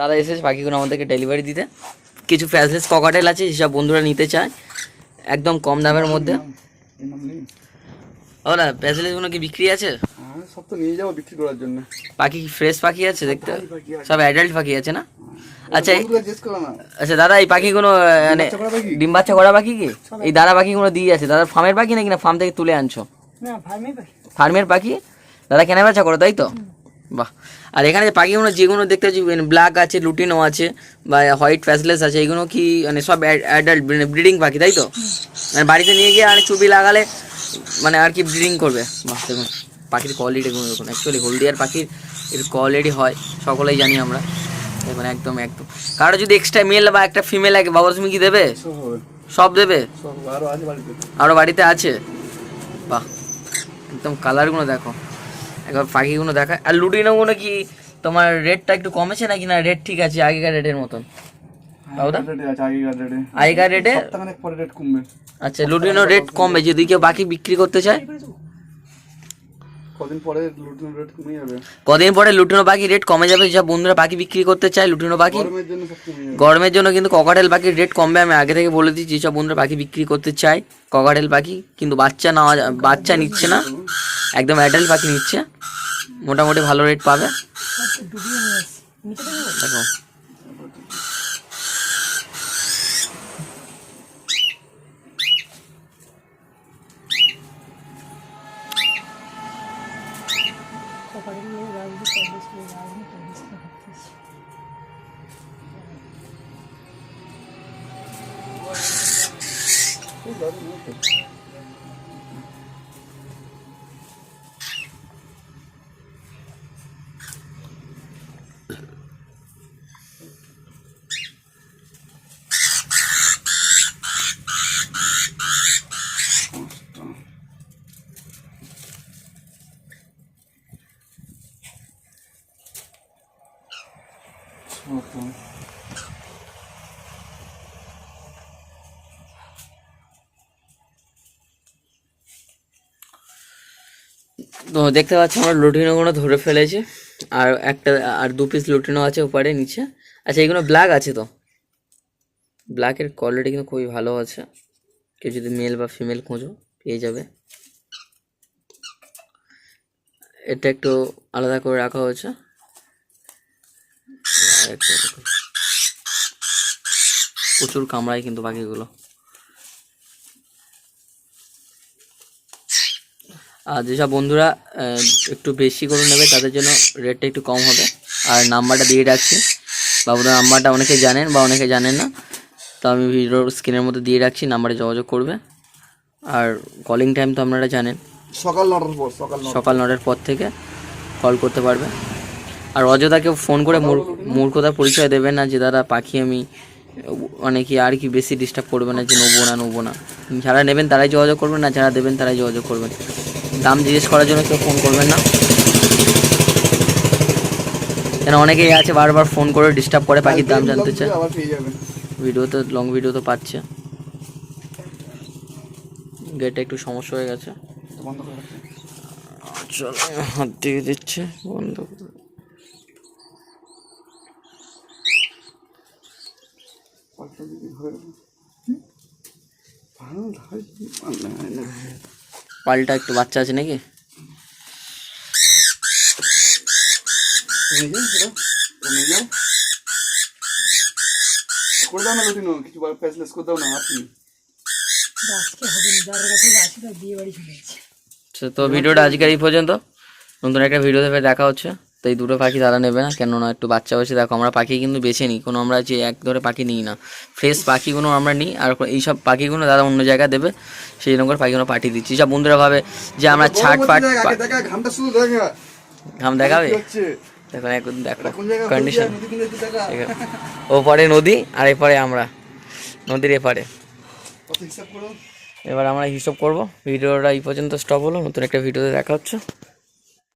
দাদা এসেছে পাখিগুলো আমাদেরকে ডেলিভারি দিতে। কিছু ফ্যাসলেস ককাটেল আছে যেসব বন্ধুরা নিতে চায়। একদম কম দামের মধ্যে। ওরা ফ্যাসলেসগুলো কি বিক্রি আছে? হ্যাঁ সব তো নিয়ে যাব বিক্রি করার জন্য। পাখি ফ্রেশ পাখি আছে দেখতে? সব অ্যাডাল্ট পাখি আছে না? আচ্ছা করো না। আচ্ছা দাদা এই মানে বাচ্চা করা পাখি? ডিম বাচ্চা করা পাখি কি? এই দাদা পাখিগুলো দিয়ে আছে। দাদা ফার্মের পাখি নাকি না ফার্ম থেকে তুলে আনছো? না ফার্মে পাই ফার্মের পাখি? দাদা কেনা বেচা করো তাই তো? বাহ। আর এখানে পাখিগুলো যেগুলো দেখতে পাচ্ছি ব্ল্যাক আছে লুটিনো আছে বা হোয়াইট ফ্যাসলেস আছে এগুলো কি মানে সব অ্যাডাল্ট মানে ব্রিডিং পাখি তাই তো? মানে বাড়িতে নিয়ে গিয়ে আর চুবি লাগালে মানে আর কি ব্রিডিং করবে। বাহ দেখুন পাখির কোয়ালিটি গুলো দেখুন অ্যাকচুয়ালি হলদিয়ার পাখির এর কোয়ালিটি হয় সকলেই জানি আমরা। দেখুন একদম একদম। কারও যদি এক্সট্রা মেল বা একটা ফিমেল লাগে বাবা তুমি কি দেবে? সব দেবে? আরও বাড়িতে। আরও বাড়িতে আছে? বাহ একদম কালারগুলো দেখো। একবার পাখিগুলো দেখা আর লুটিনোগুলো কি তোমার রেটটা একটু কমেছে নাকি? না রেট ঠিক আছে আগেকার রেটের মতন। রেটে আগেকার রেটে আচ্ছা লুডিনো রেট কমবে। যদি কেউ বাকি বিক্রি করতে চায়? কদিন পরে লুটিনো রেট কমে যাবে। কদিন পরে লুটিনো পাখি রেট কমে যাবে যেসব বন্ধুরা পাখি বিক্রি করতে চায় লুটিনো পাখি গরমের জন্য গরমের কিন্তু ককাটেল পাখির রেট কমবে আমি আগে থেকে বলে দিচ্ছি যেসব বন্ধুরা পাখি বিক্রি করতে চায় ককাটেল পাখি কিন্তু বাচ্চা নেওয়া বাচ্চা নিচ্ছে না একদম অ্যাডাল্ট পাখি নিচ্ছে মোটামুটি ভালো রেট পাবে। দেবো দেখো। Yılların yıldır. Bakın. তো দেখতে পাচ্ছি আমরা লুটিনোগুলো ধরে ফেলেছি। আর একটা, আর দু পিস লুটিনো আছে উপরে নিচে। আচ্ছা এগুলো ব্ল্যাক আছে তো? ব্ল্যাকের কোয়ালিটি কিন্তু খুবই ভালো আছে। কেউ যদি মেল বা ফিমেল খোঁজো, পেয়ে যাবে। এটা একটু আলাদা করে রাখা হয়েছে। প্রচুর কামড়ায় কিন্তু পাখিগুলো আর যেসব বন্ধুরা একটু বেশি করে নেবে তাদের জন্য রেটটা একটু কম হবে। আর নাম্বারটা দিয়ে রাখছি। বাবুদার নাম্বারটা অনেকে জানেন বা অনেকে জানেন না তো আমি ভিডিওর স্ক্রিনের মধ্যে দিয়ে রাখছি নাম্বারে যোগাযোগ করবে। আর কলিং টাইম তো আপনারা জানেন। সকাল নটার পর সকাল সকাল নটার পর থেকে কল করতে পারবে। আর অযথাকে ফোন করে মূর- মূর্খতার পরিচয় দেবে না যে দাদা পাখি আমি অনেকে আর কি বেশি ডিস্টার্ব করবে না যে নেব না নেব না। যারা নেবেন তারাই যোগাযোগ করবেন না যারা দেবেন তারাই যোগাযোগ করবেন। দাম জিজ্ঞেস করার জন্য কেউ ফোন করবেন না। কেন অনেকেই আছে বারবার ফোন করে ডিস্টার্ব করে, পাখির দাম জানতে চায়। ভিডিও তো লং ভিডিও তো পাচ্ছে। গেটে একটু সমস্যা হয়ে গেছে। চলো, হাত দিয়ে দিচ্ছে, বন্ধ করে। ভালো পাল্টা একটু বাচ্চা আছে নাকি? করে দাও না লুটিনো কিছু ফেসলেস করে দাও না আপনি আজকে হবে না যার কাছে আসি তার বিয়ে বাড়ি চলে যাচ্ছে আচ্ছা, তো ভিডিওটা আজকের এই পর্যন্ত। নতুন একটা ভিডিও দেবে দেখা হচ্ছে। তো এই দুটো পাখি তারা নেবে না কেননা একটু বাচ্চা বয়সে দেখো আমরা পাখি কিন্তু বেছে নিই কোনো আমরা যে এক ধরে পাখি নিই না। ফ্রেশ পাখিগুলো আমরা নিই আর এইসব পাখিগুলো দাদা অন্য জায়গায় দেবে সেই জন্য করে পাখিগুলো পাঠিয়ে দিচ্ছি। সব বন্ধুরা ভাবে যে আমরা ছাট ফাট ঘাম দেখাবে? দেখো এখন দেখো কন্ডিশন দেখা ওপারে নদী আর এপারে আমরা। নদীর এপারে। এবার আমরা হিসাব করব। ভিডিওটা এই পর্যন্ত স্টপ হলো নতুন একটা ভিডিওতে দেখা হচ্ছে।